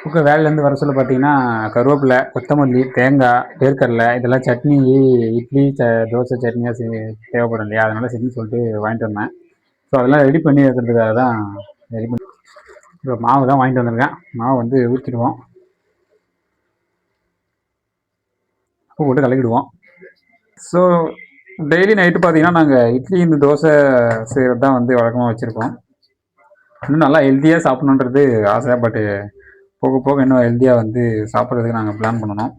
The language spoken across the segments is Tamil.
குக்கர் வேலையிலேருந்து வர சொல்ல பார்த்தீங்கன்னா கருவேப்பிலை கொத்தமல்லி தேங்காய் வேர்க்கடலை இதெல்லாம் சட்னி இட்லி ச தோசை சட்னியாக செ தேவைப்படும் இல்லையா? அதனால் செஞ்சு சொல்லிட்டு வாங்கிட்டு வந்தேன். ஸோ அதெல்லாம் ரெடி பண்ணி வைக்கிறதுக்காக தான் ரெடி பண்ணி இப்போ மாவு தான் வாங்கிட்டு வந்திருக்கேன். மாவு வந்து ஊற்றிடுவோம் உப்பு போட்டு கலக்கிடுவோம். ஸோ டெய்லி நைட்டு பார்த்தீங்கன்னா நாங்கள் இட்லி இந்த தோசை செய்கிறது தான் வந்து வழக்கமாக வச்சுருக்கோம். இன்னும் நல்லா ஹெல்த்தியாக சாப்பிட்ணுன்றது ஆசை பட்டு போக போக இன்னும் ஹெல்த்தியாக வந்து சாப்பிட்றதுக்கு நாங்கள் பிளான் பண்ணணும்.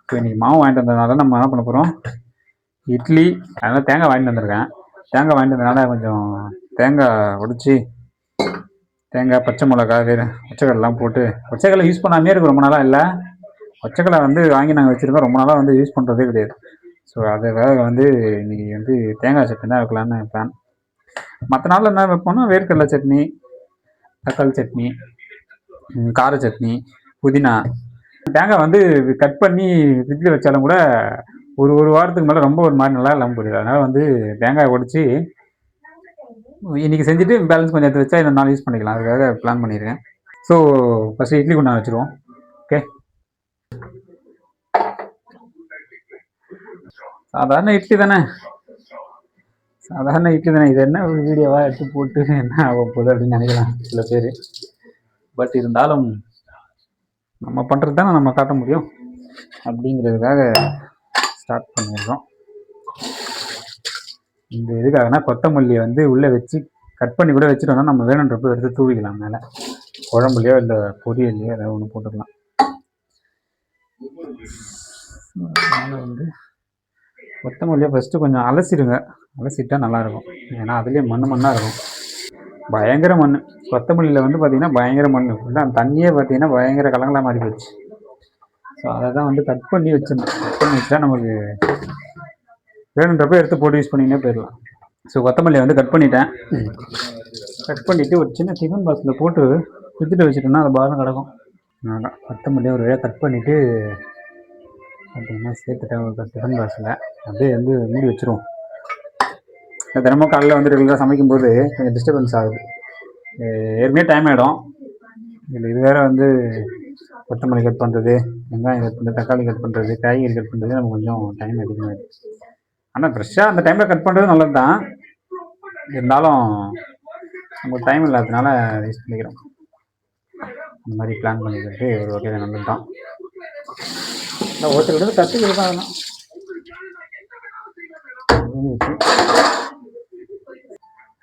இப்போ இன்றைக்கி மாவு வாங்கிட்டு வந்ததுனால நம்ம என்ன பண்ண போகிறோம் இட்லி அதனால் தேங்காய் வாங்கிட்டு வந்திருக்கேன். தேங்காய் வாங்கிட்டு வந்ததுனால கொஞ்சம் தேங்காய் உடைச்சி தேங்காய் பச்சை மிளகா வேறு பச்சைக்கடலாம் போட்டு பச்சைக்கடலை யூஸ் பண்ணாமே இருக்கு ரொம்ப நாளாக இல்லை. பச்சைக்கடலை வந்து வாங்கி நாங்கள் வச்சுருக்கோம் ரொம்ப நாளாக வந்து யூஸ் பண்ணுறதே கிடையாது. ஸோ அதுக்காக வந்து இன்றைக்கி வந்து தேங்காய் சட்னி தான் வைக்கலான்னு பிளான் மற்ற நாளில் என்ன வைப்போம்னா வேர்க்கடலை சட்னி தக்காளி சட்னி கார சட்னி புதினா. தேங்காய் வந்து கட் பண்ணி ஃப்ரிட்ஜில் வச்சாலும் கூட ஒரு ஒரு வாரத்துக்கு மேலே ரொம்ப ஒரு மாதிரி நல்லா இல்லாமல் போயிடுது. அதனால் வந்து தேங்காய் உடச்சி இன்றைக்கி செஞ்சுட்டு பேலன்ஸ் கொஞ்சம் எடுத்து வச்சா இந்த நாள் யூஸ் பண்ணிக்கலாம். அதுக்காக பிளான் பண்ணியிருக்கேன் ஸோ ஃபஸ்ட்டு இட்லி குண்டா வச்சுருவோம். ஓகே சாதாரண இட்லி தானே? சாதாரண இட்லி தானே. இது என்ன ஒரு வீடியோவாக எடுத்து போட்டு என்ன ஆக போகுது அப்படின்னு நினைக்கலாம். சில பேர். பட் இருந்தாலும் நம்ம பண்ணுறது தானே நம்ம காட்ட முடியும்? அப்படிங்கிறதுக்காக ஸ்டார்ட் பண்ணியிருக்கோம். இந்த இதுக்காகனா கொத்தமல்லியை வந்து உள்ளே வச்சு கட் பண்ணி கூட வச்சுட்டோம்னா நம்ம வேணுன்றப்ப எடுத்து தூவிக்கலாம் மேலே. குழம்புலையோ இல்லை பொரியல்லையோ ஏதாவது ஒன்று போட்டுக்கலாம். அதனால் வந்து கொத்தமல்லியை ஃபஸ்ட்டு கொஞ்சம் அலசிடுங்க. அலசிட்டா நல்லாயிருக்கும். ஏன்னா அதுலேயே மண் மண்ணாக இருக்கும். பயங்கர மண் கொத்தமல்லியில் வந்து பார்த்தீங்கன்னா பயங்கர மண் ஃபுல்லாக அந்த தண்ணியே பார்த்தீங்கன்னா பயங்கர கலங்கலாக மாறி போச்சு. ஸோ அதை தான் வந்து கட் பண்ணி வச்சிருந்தோம். கட் பண்ணி வச்சா நமக்கு வேணுன்றப்ப எடுத்து போட்டு யூஸ் பண்ணினே போயிடலாம். ஸோ கொத்தமல்லியை வந்து கட் பண்ணிட்டேன். கட் பண்ணிவிட்டு ஒரு சின்ன டிஃபன் பாக்ஸில் போட்டு ஃப்ரிட்ஜில் வச்சுட்டோம்னா அது பாரம் கிடக்கும். அதான். கொத்தமல்லியை ஒரு வழியாக கட் பண்ணிவிட்டு பார்த்தீங்கன்னா சேர்த்துட்டேன் ஒரு டிஃபன் பாக்ஸில் அப்படியே வந்து மூடி வச்சிருவோம். தினமும் காலையில் வந்து ரெகுலராக சமைக்கும்போது கொஞ்சம் டிஸ்டர்பன்ஸ் ஆகுது. ஏற்கனவே டைம் ஆகிடும் இதில் இது வேறு வந்து கொத்தமல்லி கட் பண்ணுறது வெங்காயம் கட் பண்ணுறது தக்காளி கட் பண்ணுறது காய்கறி கட் பண்ணுறது நமக்கு கொஞ்சம் டைம் அதிகமாகிடுது ஆனால் ஃப்ரெஷ்ஷாக அந்த டைமில் கட் பண்ணுறது நல்லது தான் இருந்தாலும் நமக்கு டைம் இல்லாததுனால யூஸ் பண்ணிக்கிறோம். அந்த மாதிரி பிளான் பண்ணிக்கிறது ஒரு வகையில் நல்லது தான் ஒருத்தர் ஒருத்தர் கற்றுக்கிறது தான்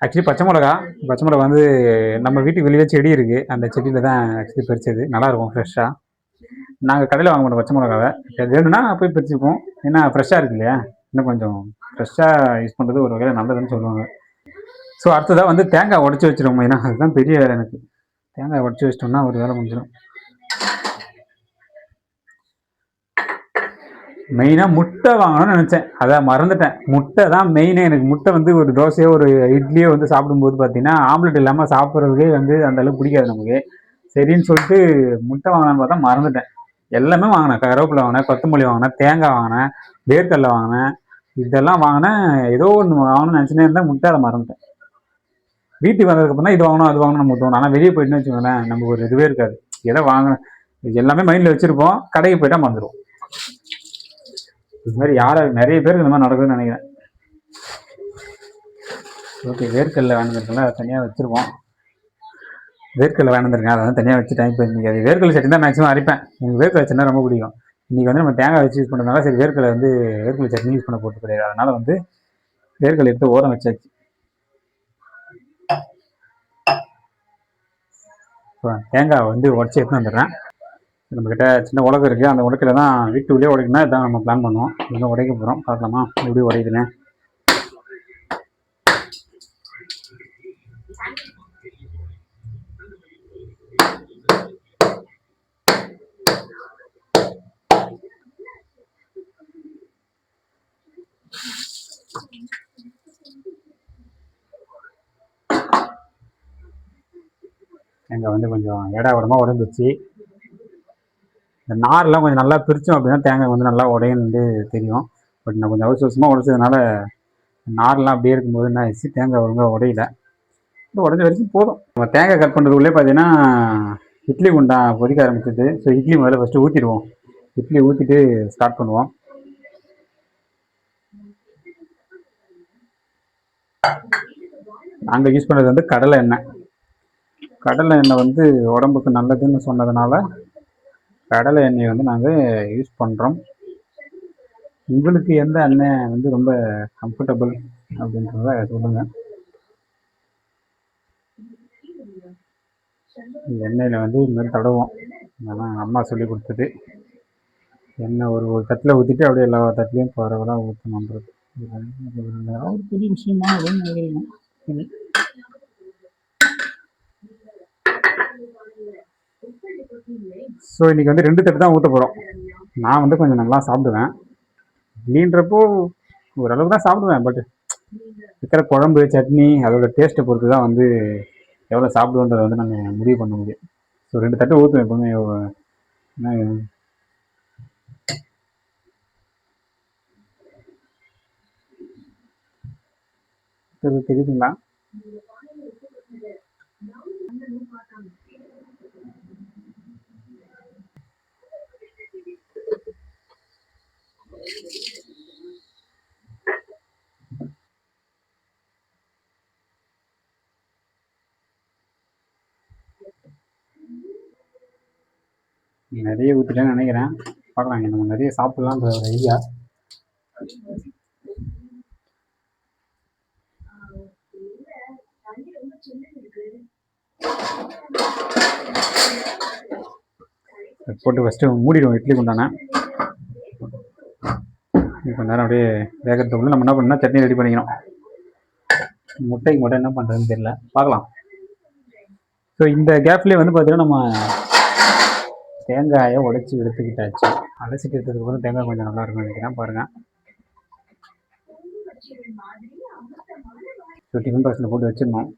ஆக்சுவலி பச்சை மிளகா பச்சை மிளகா வந்து நம்ம வீட்டுக்கு வெளியே செடி இருக்குது அந்த செடியில் தான் ஆக்சுவலி பறிச்சது. நல்லாயிருக்கும் ஃப்ரெஷ்ஷாக நாங்கள் கடையில் வாங்க மாட்டோம் பச்சை மிளகாவை. அது வேணும்னா போய் பறிச்சுப்போம். ஏன்னா ஃப்ரெஷ்ஷாக இருக்கு இல்லையா? இன்னும் கொஞ்சம் ஃப்ரெஷ்ஷாக யூஸ் பண்ணுறது ஒரு வகையில் நல்லதுன்னு சொல்லுவாங்க. ஸோ அடுத்ததாக வந்து தேங்காய் உடச்சி வச்சிருவோம் ஏன்னா அதுதான் பெரிய வேலை எனக்கு. தேங்காய் உடச்சி வச்சிட்டோம்னா ஒரு வேலை முடிஞ்சிடும். மெயினாக முட்டை வாங்கணும்னு நினச்சேன். அதை மறந்துட்டேன். முட்டை தான் மெயினே எனக்கு. முட்டை வந்து ஒரு தோசையோ ஒரு இட்லியோ வந்து சாப்பிடும்போது பார்த்தீங்கன்னா ஆம்லெட் இல்லாமல் சாப்பிட்றதுக்கே வந்து அந்தளவுக்கு பிடிக்காது நமக்கு. சரின்னு சொல்லிட்டு முட்டை வாங்கலான்னு பார்த்தா மறந்துட்டேன். எல்லாமே வாங்கினேன். கருவேப்பிலை வாங்கினேன் கொத்தமல்லி வாங்கினேன் தேங்காய் வாங்கினேன் வேர்க்கடலை வாங்கினேன். இதெல்லாம் வாங்கினேன். ஏதோ ஒன்று வாங்கணும்னு நினச்சினே இருந்தால் முட்டை அதை மறந்துட்டேன். வீட்டுக்கு வந்ததுக்கப்புறம் தான் இது வாங்கணும் அது வாங்கணும் நமக்கு தோணும். ஆனால் வெளியே போயிட்டுன்னு வச்சுக்கோங்களேன் நமக்கு ஒரு இதுவே இருக்காது. எதை வாங்கணும் இது எல்லாமே மைண்டில் வச்சுருப்போம். கடைக்கு போயிட்டால் மறந்துடுவோம் இது மாதிரி யாரை நிறைய பேருக்கு இந்த மாதிரி நடக்குதுன்னு நினைக்கிறேன். ஓகே வேர்க்கல்ல வேணுங்கிறதுல தனியாக வச்சுருவோம் வேர்க்கல்ல வேணுந்திருக்கேன் அதை வந்து தனியாக வச்சு இப்போ இன்றைக்கி அது வேர்க்கடலை சட்னி தான் மேக்ஸிமம் அரைப்பேன். எனக்கு வேர்க்கல் சட்னி ரொம்ப பிடிக்கும். இன்றைக்கி வந்து நம்ம தேங்காய் வச்சு யூஸ் பண்ணுறதுனால சரி வேர்க்கலை வந்து வேர்க்கல் சட்னி யூஸ் பண்ண போட்டு கிடையாது. அதனால் வந்து வேர்க்கல் எடுத்து ஓரம் வச்சாச்சு. இப்போ தேங்காய் வந்து உடச்சி எடுத்துன்னு வந்துடுறேன். நம்மக்கிட்ட சின்ன உலகம் இருக்குது அந்த உலக்கில் தான் வீட்டுக்குள்ளேயே உடைக்கணும்னா இதான் நம்ம பிளான் பண்ணுவோம். இன்னும் உடைக்க போகிறோம் பார்க்கலாமா? எப்படி உடையுதுன்னு. எங்கே வந்து கொஞ்சம் ஏடா உடம்பா உடஞ்சிச்சு இந்த நார்லாம் கொஞ்சம் நல்லா பிரித்தோம் அப்படின்னா தேங்காய் வந்து நல்லா உடையன்னு தெரியும். பட் நான் கொஞ்சம் அவசர அவசரமாக உடைச்சதுனால நார்லாம் அப்படியே இருக்கும்போது என்ன ஆயிடுச்சு? தேங்காய் ஒழுங்காக உடையல. உடஞ்ச வரைக்கும் போதும். நம்ம தேங்காய் கட் பண்ணுறதுக்குள்ளே பார்த்தீங்கன்னா இட்லி குண்டா கொதிக்க ஆரம்பிச்சது. ஸோ இட்லி முதல்ல ஃபஸ்ட்டு ஊற்றிடுவோம் இட்லி ஊற்றிட்டு ஸ்டார்ட் பண்ணுவோம். நாங்கள் யூஸ் பண்ணுறது வந்து கடலை எண்ணெய். கடலை எண்ணெய் வந்து உடம்புக்கு நல்லதுன்னு சொன்னதுனால கடலை எண்ணெய் வந்து நாங்கள் யூஸ் பண்ணுறோம் உங்களுக்கு எந்த எண்ணெய் வந்து ரொம்ப கம்ஃபர்டபுள் அப்படின்றத சொல்லுங்கள் எண்ணெயில் வந்து இது மாதிரி அதான் அம்மா சொல்லி கொடுத்தது எண்ணெய் ஒரு ஒரு தட்டில் ஊற்றிட்டு அப்படியே எல்லா தட்டிலையும் பரவலாக ஊற்றணுன்றது ஒரு பெரிய விஷயமா அப்படின்னு நினைக்கிறீங்க ஸோ இன்றைக்கி வந்து ரெண்டு தட்டு தான் ஊற்ற போகிறோம் நான் வந்து கொஞ்சம் நல்லா சாப்பிடுவேன். அப்படின்றப்போ ஓரளவு தான் சாப்பிடுவேன் பட் இருக்கிற குழம்பு சட்னி அதோட டேஸ்ட்டை பொறுத்து தான் வந்து எவ்வளோ சாப்பிடுவோன்றதை வந்து நாங்கள் முடிவு பண்ண முடியும். ஸோ ரெண்டு தட்டு ஊற்றுவேன் எப்பவுமே. என்ன? தெரியுதுங்களா? நிறைய ஊற்றிட்டேன்னு நினைக்கிறேன். பார்க்கலாம் நம்ம நிறைய சாப்பிடலான்ற ஒரு ஐடியா போட்டு ஃபஸ்ட்டு மூடிடுவோம் இட்லி குண்டான. கொஞ்ச நேரம் அப்படியே வேகத்துக்குள்ள நம்ம என்ன பண்ணால் சட்னி ரெடி பண்ணிக்கணும். முட்டைக்கு மட்டும் என்ன பண்ணுறதுன்னு தெரியல. பார்க்கலாம். ஸோ இந்த கேப்லேயே வந்து பார்த்தீங்கன்னா நம்ம தேங்காயை உடைச்சி எடுத்துக்கிட்டாச்சு. அலசிட்டு எடுத்ததுக்கு அப்புறம் தேங்காய் கொஞ்சம் நல்லா இருக்கும் நினைக்கிறேன். பாருங்கள் ஸோ டிஃபன் பாக்ஸில் போட்டு வச்சிருந்தோம்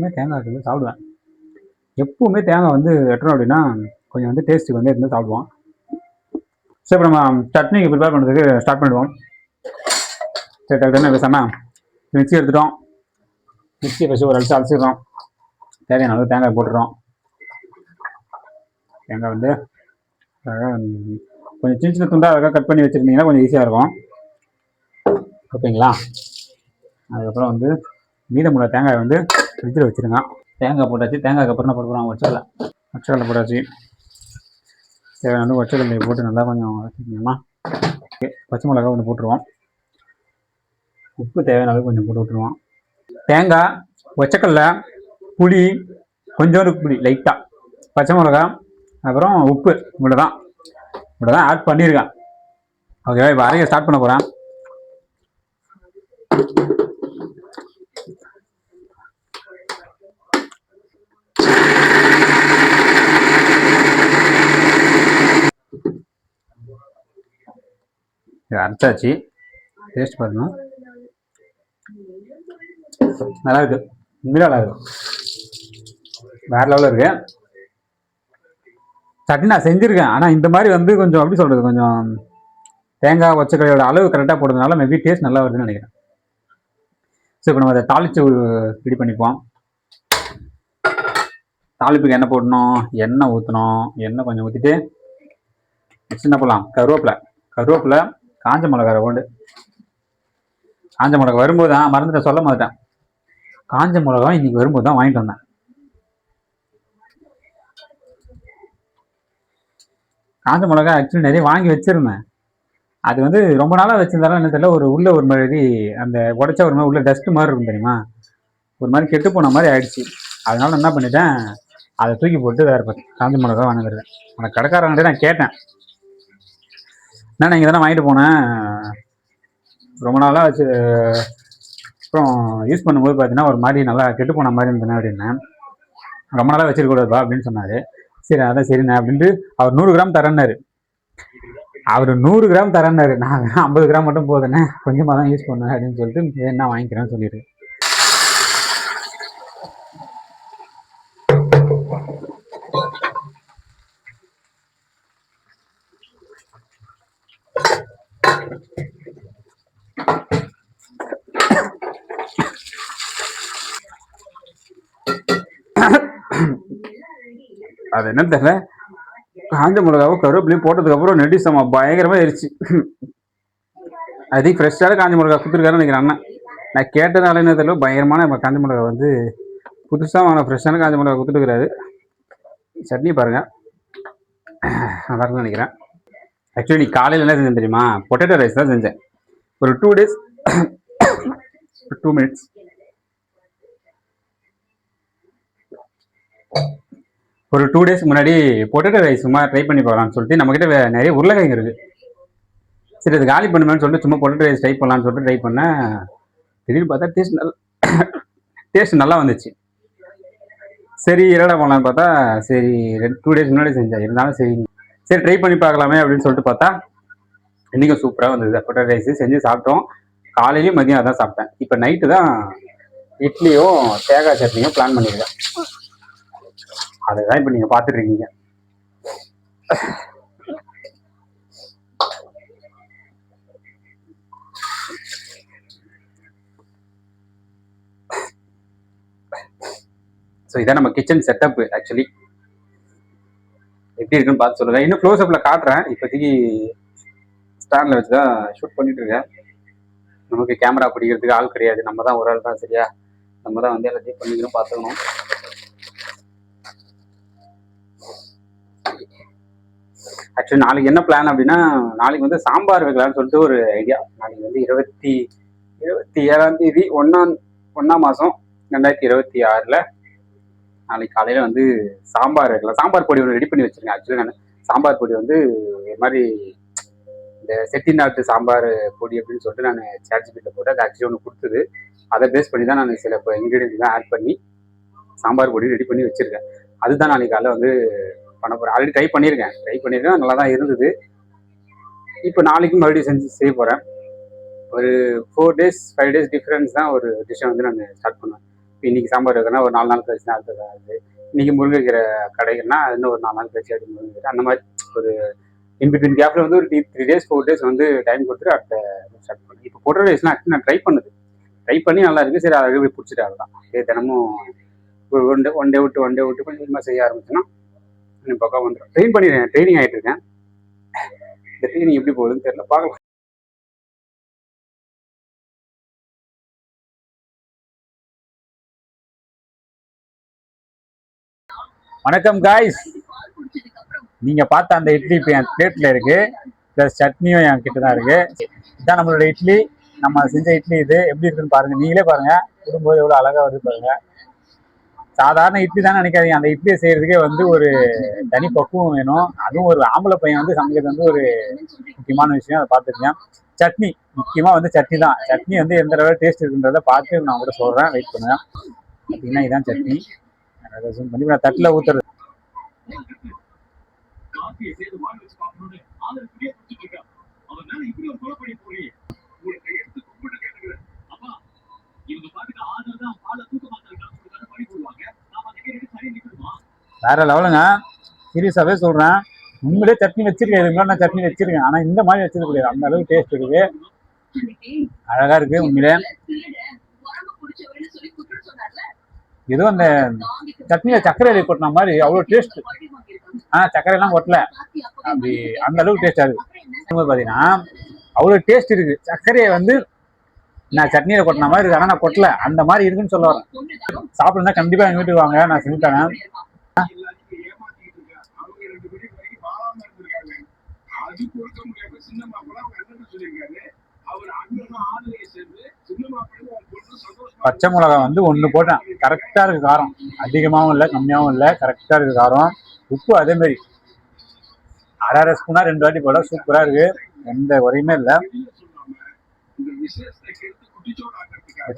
எப்போவுமே தேங்காய் இருக்குது சாப்பிடுவேன். எப்போவுமே தேங்காய் வந்து வெட்டுறோம் அப்படின்னா கொஞ்சம் வந்து டேஸ்ட்டுக்கு வந்து இருந்து சாப்பிடுவோம். சரி இப்போ நம்ம சட்னிக்கு ப்ரிப்பேர் பண்ணுறதுக்கு ஸ்டார்ட் பண்ணிடுவோம். சரி டக்குன்னு பேசாமல் மிக்ஸி எடுத்துட்டோம். மிக்ஸி ஃபஸ்ட்டு ஒரு அடிச்சு அலசிடுறோம். தேவையான அளவு தேங்காய் போட்டுடுறோம். தேங்காய் வந்து கொஞ்சம் சின்ன சின்ன துண்டாக அழகாக கட் பண்ணி வச்சுருந்தீங்கன்னா கொஞ்சம் ஈஸியாக இருக்கும். ஓகேங்களா? அதுக்கப்புறம் வந்து மீதமுள்ள தேங்காயை வந்து ஃப்ரிட்ஜில் வச்சுருக்கான். தேங்காய் போட்டாச்சு. தேங்காய்க்கு அப்புறம் என்ன போட போகிறான் ஒச்சக்கடலை ஒச்சக்கடலை போட்டாச்சு. தேவையான அளவு போட்டு நல்லா கொஞ்சம் வச்சுக்கிங்கன்னா பச்சை மிளகா ஒன்று போட்டுருவோம். உப்பு தேவையான அளவு கொஞ்சம் போட்டு விட்டுருவோம். தேங்காய் வச்சக்கல்ல புளி கொஞ்சோண்டு புளி லைட்டாக பச்சை மிளகா அப்புறம் உப்பு இவ்வளோ தான் இவ்வளோ தான் ஆட் பண்ணியிருக்கேன் ஓகேவா இப்போ அரைக்க ஸ்டார்ட் பண்ண போகிறேன் இது அரைச்சாச்சு. டேஸ்ட் பண்ணணும் நல்லா இருக்கு உண்மையில நல்லா இருக்கும் வேற லெவலில் இருக்கு. சட்னி நான் செஞ்சுருக்கேன். ஆனால் இந்த மாதிரி வந்து கொஞ்சம் எப்படி சொல்கிறது கொஞ்சம் தேங்காய் ஒச்சக்கடையோட அளவு கரெக்டாக போடுறதுனால மேபி டேஸ்ட் நல்லா வருதுன்னு நினைக்கிறேன். ஸோ இப்போ நம்ம அதை தாளித்து ரெடி பண்ணிப்போம் தாளிப்புக்கு எண்ணெய் போடணும். எண்ணெய் ஊற்றணும் எண்ணெய் கொஞ்சம் ஊற்றிட்டு சின்ன என்ன போடலாம்? கருவேப்பிலை. கருவேப்பிலை காஞ்ச மிளகா கொண்டு காஞ்ச மிளகா வரும்போது தான் மறந்துட்ட சொல்ல மாட்டேன் காஞ்ச மிளகா இன்னைக்கு வரும்போது தான் வாங்கிட்டு வந்தேன். காஞ்ச மிளகா ஆக்சுவலி நிறைய வாங்கி வச்சுருந்தேன். அது வந்து ரொம்ப நாளாக வச்சுருந்தாலும் என்ன தெரியல ஒரு உள்ள ஒரு மாதிரி அந்த உடைச்சா ஒரு மாதிரி உள்ள டஸ்ட்டு மாதிரி இருக்கும் தெரியுமா? ஒரு மாதிரி கெட்டு போன மாதிரி ஆயிடுச்சு. அதனால நான் என்ன பண்ணிட்டேன் அதை தூக்கி போட்டு வேறு காஞ்ச மிளகா வாங்கிடுறேன் அந்த கடைக்காரங்கிட்ட நான் கேட்டேன். என்ன நீங்கள் தானே வாங்கிட்டு போனேன்? ரொம்ப நாளாக வச்சு அப்புறம் யூஸ் பண்ணும்போது பார்த்தீங்கன்னா ஒரு மாதிரி நல்லா கெட்டு போன மாதிரி இருந்தேன் அப்படின்னேன் ரொம்ப நாளாக வச்சிருக்கூடாதுப்பா அப்படின்னு சொன்னார். சரி அதான் சரிண்ணே அப்படின்ட்டு அவர் நூறு கிராம் தரேன்னாரு. அவர் நூறு கிராம் தரேன்னாரு. நான் ஐம்பது கிராம் மட்டும் போதுண்ணே. கொஞ்சமாக தான் யூஸ் பண்ணேன் அப்படின்னு சொல்லிட்டு நான் வாங்கிக்கிறேன்னு சொல்லிடு அது என்ன தெரியல? காஞ்ச மிளகாவும் கருவேப்பிலையும் போட்டதுக்கப்புறம் நெடி சம பயங்கரமாக எரிச்சு. ஐ திங்க் ஃப்ரெஷ்ஷாக காஞ்ச மிளகா கொடுத்துருக்காருன்னு நினைக்கிறேன் அண்ணன். நான் கேட்டதால என்ன தெரியல பயங்கரமான காஞ்ச மிளகா வந்து புதுசாக வாங்க ஃப்ரெஷ்ஷான காஞ்ச மிளகா கொடுத்துருக்குறாரு. சட்னி பாருங்கள் நல்லா இருக்குன்னு நினைக்கிறேன். ஆக்சுவலி காலையில் என்ன செஞ்சேன் தெரியுமா? பொட்டேட்டோ ரைஸ் தான் செஞ்சேன். ஒரு டூ டேஸ் டூ மினிட்ஸ் ஒரு டூ டேஸ் முன்னாடி பொட்டேட்டோ ரைஸ் சும்மா ட்ரை பண்ணி பார்க்கலாம்னு சொல்லிட்டு நம்மக்கிட்ட நிறைய உருளைக்கிழங்கு இருக்குது சரி அது காலி பண்ணுமேன்னு சொல்லிட்டு சும்மா பொட்டேட்டோ ரைஸ் ட்ரை பண்ணலாம்னு சொல்லிட்டு ட்ரை பண்ணேன். திடீர்னு பார்த்தா டேஸ்ட் நல்லா டேஸ்ட் நல்லா வந்துச்சு. சரி என்னடா பண்ணலான்னு பார்த்தா சரி ரெண்டு டூ டேஸ் முன்னாடி செஞ்சேன். இருந்தாலும் சரி சரி ட்ரை பண்ணி பார்க்கலாமே அப்படின்னு சொல்லிட்டு பார்த்தா இன்றைக்கும் சூப்பராக வந்தது. பொட்டேட்டோ ரைஸ் செஞ்சு சாப்பிட்டோம். காலையிலையும் மதியம் அதான் சாப்பிட்டேன். இப்போ நைட்டு தான் இட்லியும் தேங்காய் சட்னியும் பிளான் பண்ணியிருக்கேன். அதுதான் இப்போ நீங்கள் பார்த்துட்டு இருக்கீங்க ஸோ இதான் நம்ம கிச்சன் செட்டப் ஆக்சுவலி எப்படி இருக்குன்னு பார்த்து சொல்லுங்க. இன்னும் க்ளோஸ் அப்ல காட்டுறேன். இப்போதைக்கு ஸ்டாண்டில் வச்சு தான் ஷூட் பண்ணிட்டு இருக்கேன். நமக்கு கேமரா பிடிக்கிறதுக்கு ஆள் கிடையாது. நம்ம தான் ஒரு ஆள் தான் சரியா? நம்ம தான் வந்து எல்லாத்தையும் பண்ணிக்கணும் பார்த்துக்கணும். ஆக்சுவலி நாளைக்கு என்ன பிளான் அப்படின்னா நாளைக்கு வந்து சாம்பார் வைக்கலாம்னு சொல்லிட்டு ஒரு ஐடியா நாளைக்கு வந்து இருபத்தி இருபத்தி ஏழாம் தேதி ஒன்றாம் ஒன்றாம் மாதம் ரெண்டாயிரத்தி இருபத்தி ஆறில் நாளைக்கு காலையில் வந்து சாம்பார் வைக்கலாம். சாம்பார் பொடி ஒன்று ரெடி பண்ணி வச்சிருக்கேன் ஆக்சுவலாக நான். சாம்பார் பொடி வந்து இது மாதிரி இந்த செட்டிநாட்டு சாம்பார் பொடி அப்படின்னு சொல்லிட்டு நான் சேட்ஜிபிட்டில் போட்டு அது ஆக்சுவலி ஒன்று கொடுத்தது. அதை பேஸ் பண்ணி தான் நான் சில இப்போ இன்க்ரீடியன்ட்லாம் ஆட் பண்ணி சாம்பார் பொடி ரெடி பண்ணி வச்சிருக்கேன். அதுதான் நாளைக்கு காலையில் வந்து பண்ண போகிறேன் ஆல்ரெடி ட்ரை பண்ணியிருக்கேன் ட்ரை பண்ணியிருக்கேன் நல்லா தான் இருந்தது. இப்போ நாளைக்கும் மறுபடியும் செஞ்சு செய்ய போகிறேன் ஒரு four days five days difference தான் ஒரு டிஷ்ஷை வந்து நான் ஸ்டார்ட் பண்ணுவேன். இன்னைக்கு சாம்பார் வைக்கணும் ஒரு நாலு நாள் கழிச்சு தான் அடுத்தது இன்னைக்கு முருங்கைக்கீரை கடைகள்னா இன்னும் ஒரு நாலு நாள் கழிச்சு அது முருங்கைக்கீரை. அந்த மாதிரி ஒரு இன்பிட்வீன் கேப்பில் வந்து ஒரு த்ரீ டேஸ் ஃபோர் டேஸ் வந்து டைம் கொடுத்துட்டு அடுத்த ஸ்டார்ட் பண்ணேன் இப்போ போடுற ரைஸ்லாம் ஆக்சுவலி நான் ட்ரை பண்ணுது. ட்ரை பண்ணி நல்லா இருக்கு. சரி அதை போய் பிடிச்சிட்டு அதுதான் இதே தினமும் ஒரு ஒன் டே ஒன் டே விட்டு ஒன் டே விட்டு கொஞ்சம் கொஞ்சமாக செய்ய ஆரம்பிச்சோன்னா பக்கம் வந்துடும் ட்ரெயின் பண்ணிடுறேன். ட்ரைனிங் ஆகிட்டு இருக்கேன். இந்த ட்ரைனிங் எப்படி போகுதுன்னு தெரியல. பார்க்கலாம். வணக்கம் காய்ஸ் நீங்க பார்த்த அந்த இட்லி இப்போ என் பிளேட்ல இருக்கு. ப்ளஸ் சட்னியும் என் கிட்ட தான் இருக்கு. இதுதான் நம்மளோட இட்லி. நம்ம செஞ்ச இட்லி இது. எப்படி இருக்குன்னு பாருங்க. நீங்களே பாருங்க. விடும்போது எவ்வளோ அழகா வருது பாருங்க. சாதாரண இட்லி தான் நினைக்காதீங்க. அந்த இட்லியை செய்யறதுக்கே வந்து ஒரு தனி பக்குவம் வேணும். அதுவும் ஒரு ஆம்பளை பையன் வந்து சமைக்கிறது வந்து ஒரு முக்கியமான விஷயம். அதை பார்த்துருக்கேன் சட்னி. முக்கியமாக வந்து சட்னி தான். சட்னி வந்து எந்த அளவு டேஸ்ட் இருக்குன்றத பார்த்து நான் கூட சொல்கிறேன் வெயிட் பண்ணுவேன் பார்த்தீங்கன்னா இதுதான் சட்னி. பண்ணி நான் தட்டில் நிக்கணுமா? வேற லெவலுங்க. சீரியஸாவே சொல்றேன். உண்மையிலே சட்னி வச்சிருக்கேன். இதுக்கு நான் சட்னி வச்சிருக்கேன். ஆனா இந்த மாதிரி வச்சது கிடையாது அந்த அளவுக்கு டேஸ்ட் இருக்கு அழகா இருக்கு உண்மையிலே. ஏதோ அந்த சட்னியில் சர்க்கரை கொட்டின மாதிரி அவ்வளோ டேஸ்ட் ஆ சர்க்கரைலாம் கொட்டல. அப்படி அந்த அளவுக்கு டேஸ்ட் ஆகுது பார்த்தீங்கன்னா அவ்வளோ டேஸ்ட் இருக்கு. சர்க்கரையை வந்து நான் சட்னியில் கொட்டின மாதிரி இருக்கு. ஆனால் நான் கொட்டல. அந்த மாதிரி இருக்குன்னு சொல்ல வரேன். சாப்பிடுனா கண்டிப்பாக எங்கள் வீட்டுக்கு வாங்க. நான் செஞ்சு அது கொடுக்க சின்ன மாப்பிள்ள சொல்லியிருக்காரு. அவர் அண்ணனும் ஆளுகையை சேர்ந்து சின்ன பச்சை மிளகா வந்து ஒன்று போட்டேன். கரெக்டாக இருக்குது காரம். அதிகமாகவும் இல்லை கம்மியாகவும் இல்லை கரெக்டாக இருக்குது காரம். உப்பு அதே மாதிரி. அரை அரை ஸ்பூனாக ரெண்டு வாட்டி போட சூப்பராக இருக்கு. எந்த குறையுமே இல்லை.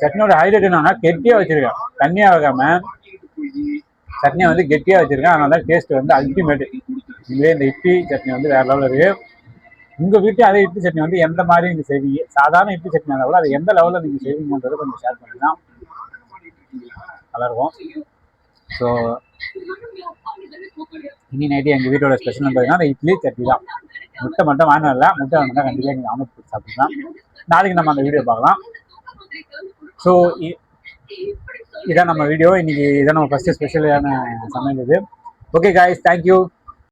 சட்னியோட ஹைலைட் என்னன்னா கெட்டியாக வச்சுருக்கேன். தண்ணியாக வைக்காம. சட்னியை வந்து கெட்டியாக வச்சுருக்கேன். அதனால தான் டேஸ்ட் வந்து அல்டிமேட் இதுவே இந்த இட்லி சட்னி வந்து வேற லெவலில் இருக்குது உங்க வீட்டு அதே இட்லி சட்னி வந்து எந்த மாதிரி நீங்க செய்வீங்க? சாதாரண இட்லி சட்னி இருந்தால் கூட அது எந்த லெவலில் நீங்க செய்வீங்கன்றதை கொஞ்சம் ஷேர் பண்ணுங்க. நல்லா இருக்கும் ஸோ இனி நைட்டு எங்கள் வீட்டோட ஸ்பெஷல் பார்த்தீங்கன்னா அந்த இட்லி சட்னி தான். முட்டை மட்டும் வாங்க வரல முட்டை வாங்கினா கண்டிப்பாக நீங்கள் ஆம்லெட் போட்டு சாப்பிடலாம். நாளைக்கு நம்ம அந்த வீடியோ பார்க்கலாம். ஸோ இதான் நம்ம வீடியோ. இன்னைக்கு இதான் நம்ம ஃபஸ்ட்டு ஸ்பெஷலான சமையல் இது. Okay guys thank you